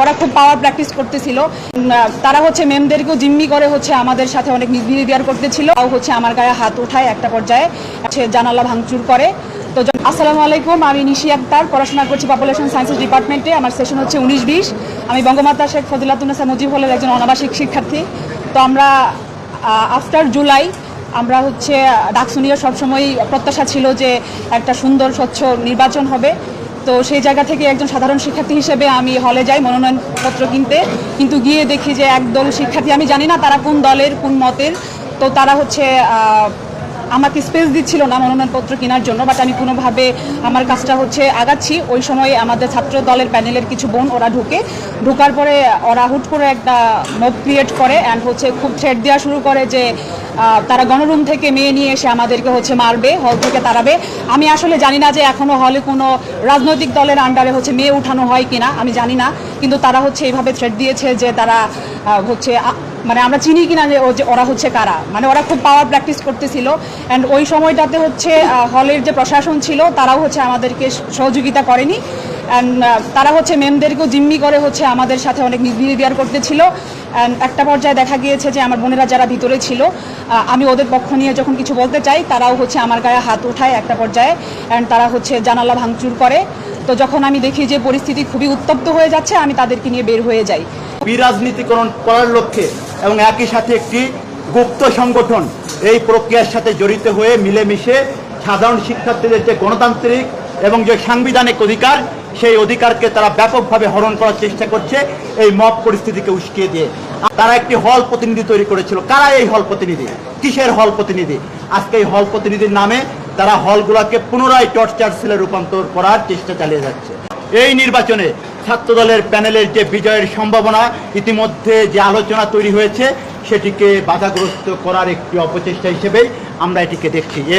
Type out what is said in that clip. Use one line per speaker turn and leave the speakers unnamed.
ওরা খুব পাওয়ার প্র্যাকটিস করতেছিল। তারা হচ্ছে মেমদেরকেও জিম্মি করে হচ্ছে আমাদের সাথে অনেক মিসবিহেভিয়ার করতেছিল। তাও হচ্ছে আমার গায়ে হাত ওঠায় একটা পর্যায়ে হচ্ছে জানালা ভাঙচুর করে। তো আসসালামু আলাইকুম, আমি নিশি আক্তার, পড়াশোনা করছি পপুলেশন সায়েন্সেস ডিপার্টমেন্টে আমার সেশন হচ্ছে উনিশ বিশ। আমি বঙ্গমাতা শেখ ফজিলাতুন্নেসা মুজিব হলের একজন অনাবাসিক শিক্ষার্থী। তো আমরা আফটার জুলাই আমরা হচ্ছে ডাকসুনিয়া সবসময় প্রত্যাশা ছিল যে একটা সুন্দর, স্বচ্ছ নির্বাচন হবে। তো সেই জায়গা থেকে একজন সাধারণ শিক্ষার্থী হিসেবে আমি হলে যাই মনোনয়নপত্র কিনতে। কিন্তু গিয়ে দেখি যে একদল শিক্ষার্থী, আমি জানি না তারা কোন দলের, কোন মতের। তো তারা হচ্ছে আমাকে স্পেস দিচ্ছিল না মনোনয়নপত্র কেনার জন্য বাট আমি কোনোভাবে আমার কাজটা হচ্ছে আগাচ্ছি। ওই সময় আমাদের ছাত্র দলের প্যানেলের কিছু বোন ওরা ঢুকে। ঢোকার পরে ওরা হুট করে একটা মব ক্রিয়েট করে অ্যান্ড হচ্ছে খুব থ্রেট দেওয়া শুরু করে যে তারা গণরুম থেকে মেয়ে নিয়ে এসে আমাদেরকে হচ্ছে মারবে হল থেকে তাড়াবে। আমি আসলে জানি না যে এখনও হলে কোনো রাজনৈতিক দলের আন্ডারে হচ্ছে মেয়ে উঠানো হয় কিনা, আমি জানি না। কিন্তু তারা হচ্ছে এইভাবে থ্রেট দিয়েছে যে তারা হচ্ছে মানে আমরা চিনি কিনা যে ও যে ওরা হচ্ছে কারা? মানে ওরা খুব পাওয়ার প্র্যাকটিস করতেছিল। অ্যান্ড ওই সময়টাতে হচ্ছে হলের যে প্রশাসন ছিল, তারাও হচ্ছে আমাদেরকে সহযোগিতা করেনি। অ্যান্ড তারা হচ্ছে মেমদেরকেও জিম্মি করে হচ্ছে আমাদের সাথে অনেক মিসবিহেভিয়ার করতেছিল। অ্যান্ড একটা পর্যায়ে দেখা গিয়েছে যে আমার বোনেরা যারা ভিতরে ছিল আমি ওদের পক্ষ নিয়ে যখন কিছু বলতে চাই, তারাও হচ্ছে আমার গায়ে হাত উঠায় একটা পর্যায়ে। অ্যান্ড তারা হচ্ছে জানালা ভাঙচুর করে। তো যখন আমি দেখি যে পরিস্থিতি খুবই উত্তপ্ত হয়ে যাচ্ছে, আমি তাদেরকে নিয়ে বের হয়ে যাই।
বিরাজনীতিকরণ করার লক্ষ্যে এবং একই সাথে একটি গুপ্ত সংগঠন এই প্রক্রিয়ার সাথে জড়িত হয়ে মিলেমিশে সাধারণ শিক্ষার্থীদের যে গণতান্ত্রিক এবং যে সাংবিধানিক অধিকার, সেই অধিকারকে তারা ব্যাপকভাবে হরণ করার চেষ্টা করছে এই মব পরিস্থিতিকে উস্কিয়ে দিয়ে। তারা একটি হল প্রতিনিধি তৈরি করেছিল। কারা এই হল প্রতিনিধি? কিসের হল প্রতিনিধি? আজকে এই হল প্রতিনিধির নামে তারা হলগুলোকে পুনরায় টর্চার সেলে রূপান্তর করার চেষ্টা চালিয়ে যাচ্ছে। এই নির্বাচনে ছাত্র দলের প্যানেলের যে বিজয়ের সম্ভাবনা, ইতিমধ্যে যে আলোচনা তৈরি হয়েছে, সেটিকে বাধাগ্রস্ত করার একটি অপচেষ্টা হিসেবেই আমরা এটিকে দেখছি। এ